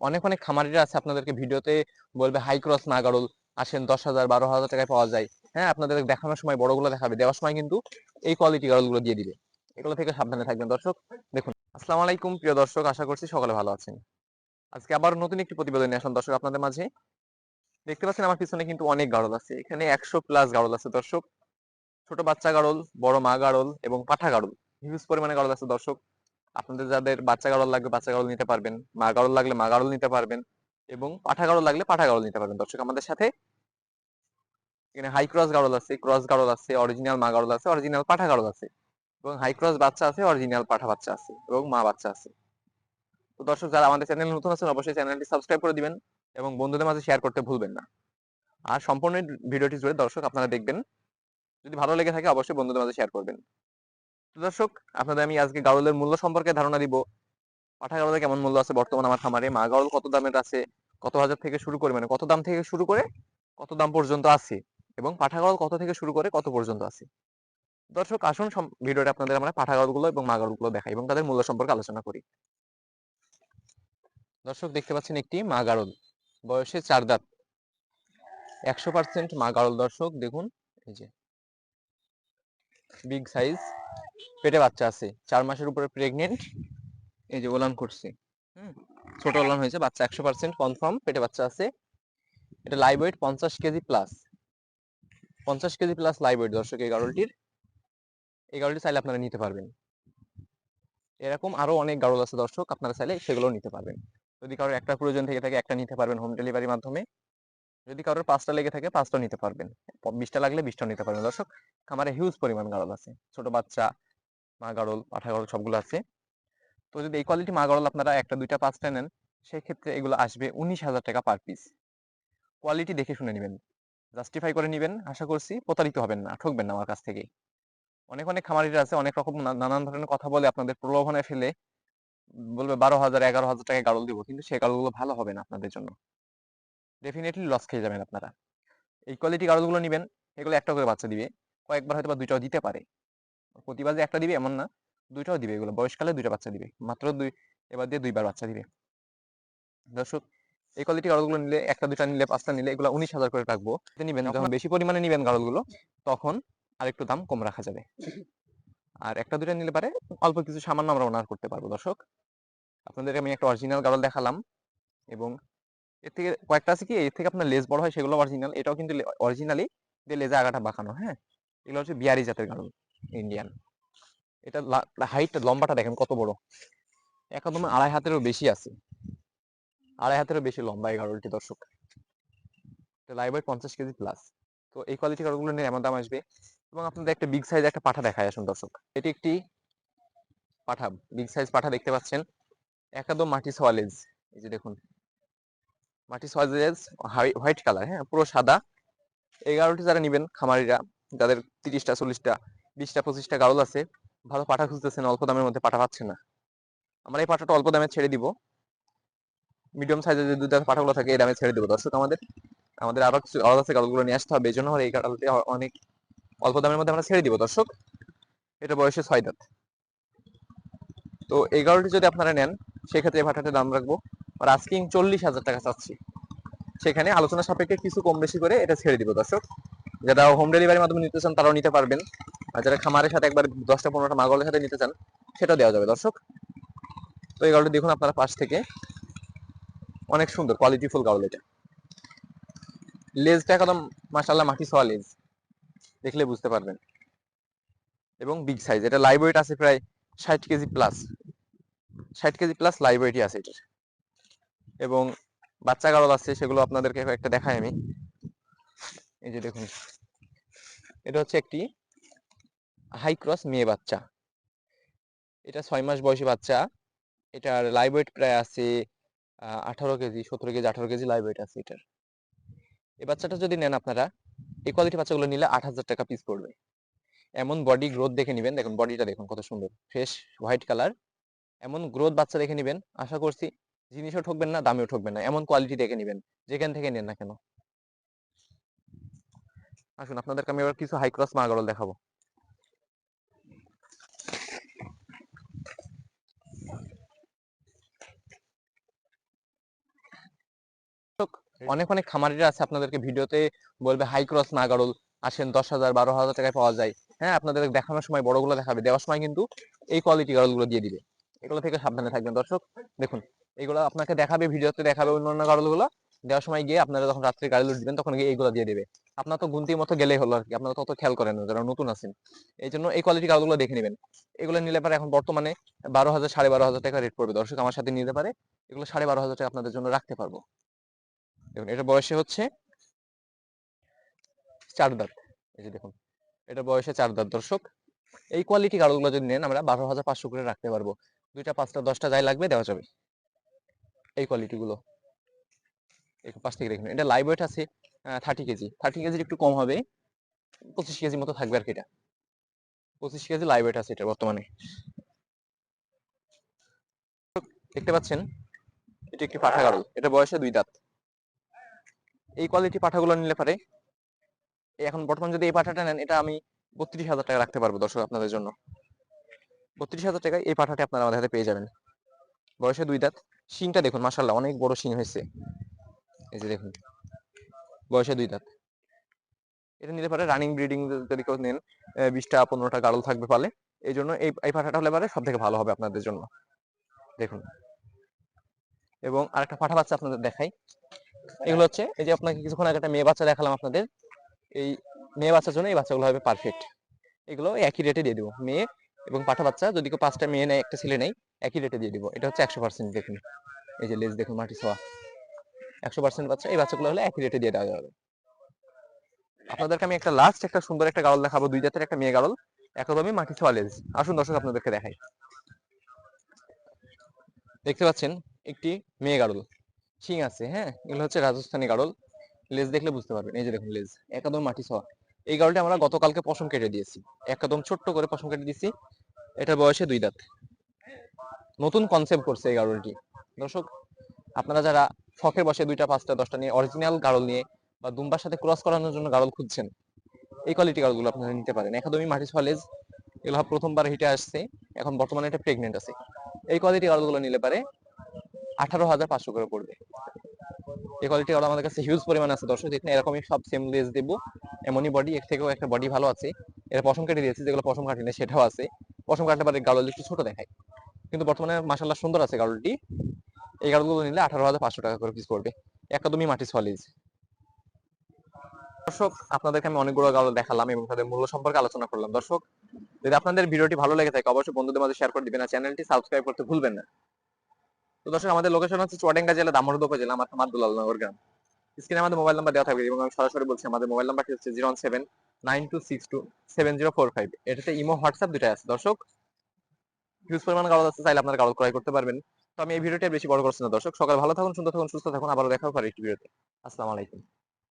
অনেক অনেক খামারিরা আছে আপনাদেরকে ভিডিওতে বলবে, হাই ক্রস নাগারল, আসেন দশ হাজার, বারো হাজার টাকায় পাওয়া যায়। হ্যাঁ আপনাদের দেখানোর সময় বড়গুলো দেখাবে। দেওয়ার সময় কিন্তু এই কোয়ালিটি গাড়লগুলো দিয়ে দিবে। এগুলো থেকে সাবধানে থাকবেন দর্শক। দেখুন, আসসালামু আলাইকুম, প্রিয় দর্শক। আশা করছি সকলে ভালো আছেন। আজকে আবার নতুন একটি প্রতিবেদন নিয়ে আসলাম দর্শক আপনাদের মাঝে। দেখতে পাচ্ছেন আমার পিছনে কিন্তু অনেক গাড়ল আছে। এখানে একশো প্লাস গাড়ল আছে দর্শক। ছোট বাচ্চা গাড়ল বড় মা গাড়ল এবং পাঠা গাড়ল হিউজ পরিমাণে গাড়ল আছে দর্শক। আপনাদের যাদের বাচ্চা গাড়ল লাগবে বাচ্চা গাড়ল নিতে পারবেন, মা গাড়ল লাগলে মা গাড়ল নিতে পারবেন এবং পাঠা গাড়ল লাগলে পাঠা গাড়ল নিতে পারবেন। দর্শক, আমাদের সাথে এখানে হাই ক্রস গাড়ল আছে ক্রস গাড়ল আছে অরিজিনাল মা গাড়ল আছে অরিজিনাল পাঠা গাড়ল আছে এবং হাই ক্রস বাচ্চা আছে অরিজিনাল পাঠা বাচ্চা আছে এবং মা বাচ্চা আছে। তো দর্শক, যারা আমাদের চ্যানেল নতুন আছেন, অবশ্যই চ্যানেলটি সাবস্ক্রাইব করে দিবেন এবং বন্ধুদের মাঝে শেয়ার করতে ভুলবেন না। আর সম্পূর্ণ ভিডিওটি জুড়ে দর্শক, আপনারা দেখবেন। যদি ভালো লেগে থাকে, অবশ্যই বন্ধুদের মাঝে শেয়ার করবেন। দর্শক, আপনাদের আমি আজকে গাড়লের মূল্য সম্পর্কে ধারণা দিব। পাঠা গাড়লের কেমন মূল্য আছে বর্তমান আমার খামারে? মা গাড়ল কত দামের আছে? কত হাজার থেকে শুরু করে মানে কত দাম থেকে শুরু করে, কত দাম পর্যন্ত আছে? এবং পাঠা গাড়ল কত থেকে শুরু করে, কত পর্যন্ত আছে? দর্শক, আসুন ভিডিওটা আপনাদের আমরা পাঠা গাড়লগুলো এবং মা গাড়লগুলো দেখাই এবং তাদের মূল্য সম্পর্কে আলোচনা করি। দর্শক, দেখতে পাচ্ছেন একটি মা গাড়ল বয়সে চার দাঁত। একশো পার্সেন্ট মা গাড়ল দর্শক, দেখুন, এই যে। বিগ সাইজ পেটে বাচ্চা আছে। চার মাসের উপরে প্রেগনেন্ট এই যে ওলান করছে। ছোট ওলান হয়েছে, বাচ্চা একশো পার্সেন্ট কনফার্ম পেটে বাচ্চা আছে। এটা লাইভ ওয়েট পঞ্চাশ কেজি প্লাস পঞ্চাশ কেজি প্লাস লাইভ ওয়েট দর্শক, এই গাড়লটির এই গাড়লটি চাইলে আপনারা নিতে পারবেন। এরকম আরও অনেক গাড়ল আছে দর্শক, আপনারা চাইলে সেগুলো নিতে পারবেন। যদি কারোর একটা প্রয়োজন থেকে থাকে, একটা নিতে পারবেন হোম ডেলিভারির মাধ্যমে। যদি কারোর পাঁচটা লেগে থাকে পাঁচটা নিতে পারবেন। বিশটা লাগলে বিশটা নিতে পারবেন দর্শক। খামারে হিউজ পরিমাণ গাড়ল আছে। ছোট বাচ্চা মা গাড়ল পাঠা গাড়ল সবগুলো আছে। তো যদি এই কোয়ালিটি মা গাড়ল আপনারা একটা, দুইটা, পাঁচটা নেন, সেক্ষেত্রে এগুলো আসবে উনিশ হাজার টাকা পার পিস কোয়ালিটি দেখে শুনে নেবেন। জাস্টিফাই করে নেবেন, আশা করছি প্রতারিত হবেন না, ঠকবেন না আমার কাছ থেকে। অনেক অনেক খামারিরা আছে, অনেক রকম নানান ধরনের কথা বলে আপনাদের প্রলোভনে ফেলে বলবে বারো হাজার, এগারো হাজার টাকা গাড়ল দিব, কিন্তু সেই গাড়লগুলো ভালো হবে না আপনাদের জন্য। ডেফিনেটলি লস খেয়ে যাবেন আপনারা। এই কোয়ালিটি গাড়লগুলো নেবেন, এগুলো একটা করে বাচ্চা দিবে, কয়েকবার হয়তো বা দুইটাও দিতে পারে। প্রতিবার যে একটা দিবে এমন না দুইটাও দিবে এগুলো। বয়সকালে দুইটা বাচ্চা দিবে। মাত্র দুই এবার দিয়ে দুইবার বাচ্চা দিবে। দর্শক এই কোয়ালিটি গাড়লগুলো নিলে একটা দুইটা নিলে পাঁচটা নিলে এগুলো উনিশ হাজার করে রাখব। নিবেন যখন বেশি পরিমাণে নিবেন গাড়লগুলো তখন আরেকটু দাম কম রাখা যাবে। আর একটা দুইটা নিলে পারে অল্প কিছু সামান্য আমরা অনার করতে পারব। দর্শক আপনাদের আমি একটা অরিজিনাল গাড়ল দেখালাম এবং এর থেকে কয়েকটা আছে কি এর থেকে আপনার লেজ বড় হয় সেগুলো অরিজিনাল এটাও কিন্তু অরিজিনালি যে লেজে আগাটা বাঁকানো হ্যাঁ? এগুলো হচ্ছে বিয়ারি জাতের গাড়ল ইন্ডিয়ান এটা হাইট লম্বাটা দেখেন কত বড়? একদম আড়াই হাতেরও বেশি আছে। আড়াই হাতেরও বেশি লম্বা এই গাড়লটি দর্শক। লাইভ পঞ্চাশ কেজি প্লাস তো এই কোয়ালিটি গাড়লগুলো নিয়ে এমন দাম আসবে। এবং আপনাদের একটা বিগ সাইজ একটা পাঠা দেখায়, আসুন দর্শক। এটি একটি পাঠা বিগ সাইজ পাঠা দেখতে পাচ্ছেন। একদম মাটি সোয়ালেজ। এই যে দেখুন। মাটি সোয়ালেজ হোয়াইট কালার হ্যাঁ পুরো সাদা। এই গাড়লটি যারা নেবেন, খামারিরা, যাদের তিরিশটা, চল্লিশটা বিশটা, পঁচিশটা গাড়ল আছে। ভালো পাঠা খুঁজতেছেন, অল্প দামের মধ্যে পাঠা পাচ্ছেন না। আমরা এই পাঠাটা অল্প দামে ছেড়ে দিব। মিডিয়াম সাইজের যে দুটা পাঠাগুলো থাকে, এই দামে ছেড়ে দিব। দর্শক, আমাদের আমাদের আরও কিছু আলাদা আছে গাড়লগুলো নিয়ে আসতে হবে। এই জন্য এই গাড়লটি অনেক অল্প দামের মধ্যে আমরা ছেড়ে দিব, দর্শক। এটা বয়সে ছয় দাঁত। তো এই গাড়লটি যদি আপনারা নেন, সেক্ষেত্রে এই দাম রাখব। আর আস্কিং চল্লিশ হাজার টাকা চাচ্ছি। সেখানে আলোচনা সাপেক্ষে কিছু কম বেশি করে এটা ছেড়ে দিব, দর্শক। যারা হোম ডেলিভারির মাধ্যমে নিতে চান, তারাও নিতে পারবেন। আর যারা খামারের সাথে একবার দশটা পনেরোটা মাগলের সাথে নিতে চান, সেটাও দেওয়া যাবে, দর্শক। তো এই গাড়লটি দেখুন আপনারা পাশ থেকে। অনেক সুন্দর কোয়ালিটি ফুল গাড়ল এটা। লেজটা একদম মাসাল্লাহ মাটি সোয়া লেজ। দেখলে বুঝতে পারবেন। এবং বিগ সাইজ এটা লাইভ ওয়েট আছে প্রায় ষাট কেজি প্লাস ষাট কেজি প্লাস লাইভ ওয়েটই আছে এটার। এবং বাচ্চা গাড়ল আছে, সেগুলো আপনাদেরকে একটা দেখাই আমি। এই যে দেখুন, এটা হচ্ছে একটি হাই ক্রস মেয়ে বাচ্চা। এটা ছয় মাস বয়সী বাচ্চা। এটার লাইভ ওয়েট প্রায় আছে আঠারো কেজি সতেরো কেজি, আঠারো কেজি লাইভ ওয়েট আছে এটার। এই বাচ্চাটা যদি নেন আপনারা, এই কোয়ালিটি বাচ্চাগুলো নিলে আট হাজার টাকা পিস পড়বে। এমন বডি গ্রোথ দেখে নেবেন। দেখুন বডিটা দেখুন কত সুন্দর। ফ্রেশ হোয়াইট কালার এমন গ্রোথ বাচ্চা দেখে নেবেন। আশা করছি জিনিসও ঠকবেন না, দামেও ঠকবেন না। এমন কোয়ালিটি দেখে নেবেন। যেখান থেকে নেন না কেন। আসুন, আপনাদেরকে আমি এবার কিছু হাই ক্রস মাগরল দেখাবো। অনেক অনেক খামারিরা আছে আপনাদেরকে ভিডিওতে বলবে, হাই ক্রস না গাড়ল আসেন দশ হাজার বারো হাজার টাকায় পাওয়া যায়। হ্যাঁ আপনাদের দেখানোর সময় বড়গুলো দেখাবে। দেওয়ার সময় কিন্তু এই কোয়ালিটি গাড়লগুলো দিয়ে দিবে। এগুলো থেকে সাবধানে থাকবেন। দর্শক, দেখুন, এগুলো আপনাকে দেখাবে, ভিডিওতে দেখাবে অন্য অন্য গাড়লগুলো দেওয়ার সময় গিয়ে আপনারা যখন রাত্রে গাড়ি লুট দিবেন, তখন গিয়ে এইগুলো দিয়ে দেবে। আপনার তো গুনতির মতো গেলেই হলো আর কি। আপনারা তত খেয়াল করেন না, যারা নতুন আছেন। এই জন্য এই কোয়ালিটি গাড়লগুলো দেখে নেবেন। এগুলো নিলে পারে এখন বর্তমানে বারো হাজার, সাড়ে বারো হাজার টাকা রেট পড়বে। দর্শক, আমার সাথে নিতে পারে। এগুলো সাড়ে বারো হাজার টাকা আপনাদের জন্য রাখতে পারব। দেখুন, এটা বয়সে হচ্ছে চার দাঁত। এই যে দেখুন, এটা বয়সে চার দাঁত দর্শক। এই কোয়ালিটি গাড়লগুলো যদি নেন, আমরা বারো হাজার পাঁচশো করে রাখতে পারব। দুইটা, পাঁচটা, দশটা যাই লাগবে, দেওয়া যাবে। এই কোয়ালিটি গুলো। একটু পাশ থেকে দেখুন, এটা লাইভ ওয়েট আছে থার্টি কেজি। থার্টি কেজির একটু কম হবে, পঁচিশ কেজি মতো থাকবে আর কি এটা। পঁচিশ কেজি লাইভ ওয়েট আছে এটা বর্তমানে। দেখতে পাচ্ছেন, এটি একটি পাঠা গাড়ল এটা বয়সে দুই দাঁত। এই কোয়ালিটি পাঠাগুলো নিলে পারে। এখন বর্তমান যদি এই পাঠাটা নেন, এটা আমি বত্রিশ হাজার টাকা রাখতে পারব দর্শক আপনাদের জন্য। বত্রিশ হাজার টাকায় এই পাঠাটি আপনারা আমাদের হাতে পেয়ে যাবেন। বয়সে দুই দাঁত। শিংটা দেখুন মাসাল্লাহ অনেক বড় শিং হয়েছে। এই যে দেখুন বয়সে দুই দাঁত। এটা নিতে পারে রানিং ব্রিডিং যদি কেউ নেন বিশটা পনেরোটা গাড়ল থাকবে পালে, এই জন্য এই এই পাঠাটা হলে পারে সব থেকে ভালো হবে আপনাদের জন্য। দেখুন। এবং আরেকটা পাঠা বাচ্চা আপনাদের দেখাই। এগুলো হচ্ছে এই যে আপনাকে কিছুক্ষণ আগে একটা মেয়ে বাচ্চা দেখালাম আপনাদের। এই মেয়ে বাচ্চার জন্য এই বাচ্চাগুলো হবে পারফেক্ট এগুলো একই রেটে দিয়ে দিব। মেয়ে এবং পাঠা বাচ্চা, যদি কেউ পাঁচটা মেয়ে নেয়, একটা ছেলে নেই একই রেটে দিয়ে দিব। এটা হচ্ছে একশো পার্সেন্ট দেখুন। এই যে লেজ দেখুন মাটি ছোঁয়া। একশো পার্সেন্ট বাচ্চা, এই বাচ্চাগুলো হলে একই রেটে দিয়ে দেওয়া যাবে। আপনাদেরকে আমি একটা লাস্ট একটা সুন্দর একটা গাড়ল দেখাবো, দুই জাতের একটা মেয়ে গাড়ল একদমই মাটি ছোঁয়া লেজ আসুন দর্শক আপনাদেরকে দেখাই। দেখতে পাচ্ছেন, একটি মেয়ে গাড়ল শিং আছে হ্যাঁ? এগুলো হচ্ছে রাজস্থানী গাড়ল লেজ দেখলে বুঝতে পারবেন। এই যে দেখুন লেজ একদম মাটি ছোঁয়া এই গাড়লটা আমরা গতকালকে পশম কেটে দিয়েছি। একদম ছোট্ট করে পশম কেটে দিয়েছি। এটা বয়সে দুই দাঁত। নতুন কনসেপ্ট করছে এই গাড়লটি দর্শক, আপনারা যারা শখের বসে দুইটা, পাঁচটা, দশটা নিয়ে অরিজিনাল গাড়ল নিয়ে বা দুম্বার সাথে ক্রস করানোর জন্য গাড়ল খুঁজছেন, এই কোয়ালিটি গাড়লগুলো আপনারা নিতে পারেন। একদমই মাটি ছোঁয়া লেজ, এগুলো প্রথমবার হিটে আসছে। এখন বর্তমানে এটা প্রেগনেন্ট আছে। এই কোয়ালিটি গাড়লগুলো নিলে পারে আঠারো হাজার পাঁচশো করে পড়বে। এই কোয়ালিটি গাড়ল আমাদের কাছে হিউজ পরিমাণ আছে। দর্শক দেখুন, এরকমই সব সেম লেজ দেবো। এমনই বডি এর থেকেও একটা বডি ভালো আছে। এর পশম কেটে দিয়েছি, যেগুলো পশম কাটেনি সেটাও আছে। পশম কাটলে পারে গাড়ল একটু ছোট দেখায়। কিন্তু বর্তমানে মাসাল্লাহ সুন্দর আছে গাড়লটি। এই গাড়লগুলো নিলে আঠারো হাজার পাঁচশো টাকা করে পিস পড়বে। একদমই মাটি সলিজ দর্শক, আপনাদেরকে আমি অনেকগুলো গাড়ল দেখালাম এবং তাদের মূল্য সম্পর্কে আলোচনা করলাম। দর্শক, যদি আপনাদের ভিডিওটি ভালো লেগে থাকে, অবশ্যই বন্ধুদের মাঝে শেয়ার করে দিবেন আর চ্যানেলটি সাবস্ক্রাইব করতে ভুলবেন না। তো দর্শক, আমাদের লোকেশন হচ্ছে চুয়াডাঙ্গা জেলা জেলা আমার গ্রাম। স্ক্রিনে আমাদের মোবাইল নাম্বার দেওয়া থাকবে এবং আমি সরাসরি বলছি, আমাদের মোবাইল নাম্বারটি হচ্ছে zero seven nine two six two seven zero four five এটাতে ইমো, হোয়াটসঅ্যাপ দুটাই আছে। দর্শক হিউজ পরিমাণ কাগজ আছে, চাইলে আপনারা কাগজ ক্রয় করতে পারবেন। তো আমি এই ভিডিওটা বেশি বড় করছি না। দর্শক, সকাল ভালো থাকুন, সুন্দর থাকুন, সুস্থ থাকুন। আবারও দেখা হবে একটি ভিডিওতে। আসসালামু আলাইকুম।